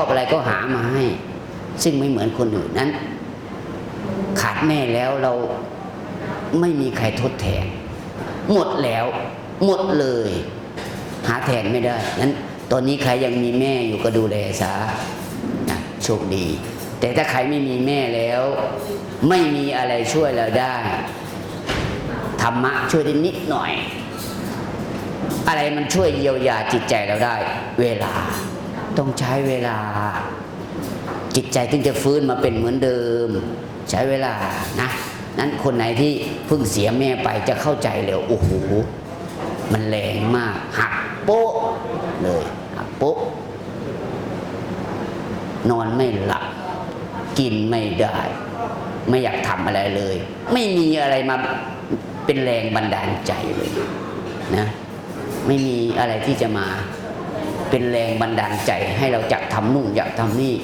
ชอบอะไรก็หามาให้ ซึ่งไม่เหมือนคนอื่นนั้น ขาดแม่แล้วเราไม่มีใครทดแทน หมดแล้ว หมดเลย หาแทนไม่ได้นั้นตอนนี้ใครยังมีแม่อยู่ก็ดูแลซะนะโชคดี แต่ถ้าใครไม่มีแม่แล้ว ไม่มีอะไรช่วยเราได้ธรรมะช่วยได้นิดหน่อย อะไรมันช่วยเยียวยาจิตใจเราได้ เวลา ต้องใช้เวลา จิตใจถึงจะฟื้นมาเป็นเหมือนเดิม ใช้เวลานะนั้นคนไหนที่เพิ่งเสียแม่ไปจะเข้าใจเลยโอ้โหมันแรงมากหักโป๊ะเลยหักโป๊ะนอนไม่หลับกินไม่ได้ ไม่อยากทำอะไรเลย ไม่มีอะไรมาเป็นแรงบันดาลใจเลยนะไม่มีอะไรที่จะมา เป็นแรงบันดาลใจให้เราอยากทำนู่นอยากทำนี่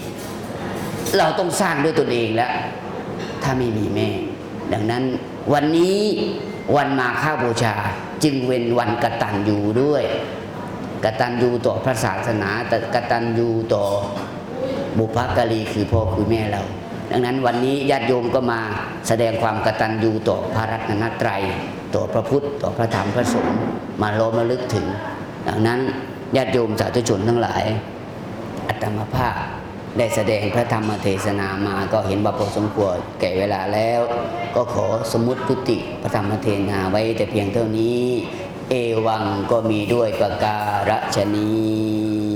เราต้องสร้างด้วยตนเองแล้ว ถ้าไม่มีแม่ ดังนั้นวันนี้วันมาฆบูชาจึงเป็นวันกตัญญูด้วย กตัญญูต่อพระศาสนาแต่กตัญญูต่อบุพการีคือพ่อคือแม่เรา ดังนั้นวันนี้ญาติโยมก็มาแสดงความกตัญญูต่อพระรัตนตรัย ต่อพระพุทธ ต่อพระธรรมพระสงฆ์มาล้อมระลึกถึง ดังนั้น ญาติโยมสาธุชนทั้งหลาย อัตมาภาพได้แสดงพระธรรมเทศนามาก็เห็นว่าพอสมควรแก่เวลาแล้ว ก็ขอสมมุติพุติพระธรรมเทศนาไว้แต่เพียงเท่านี้ เอวังก็มีด้วยประการฉนี้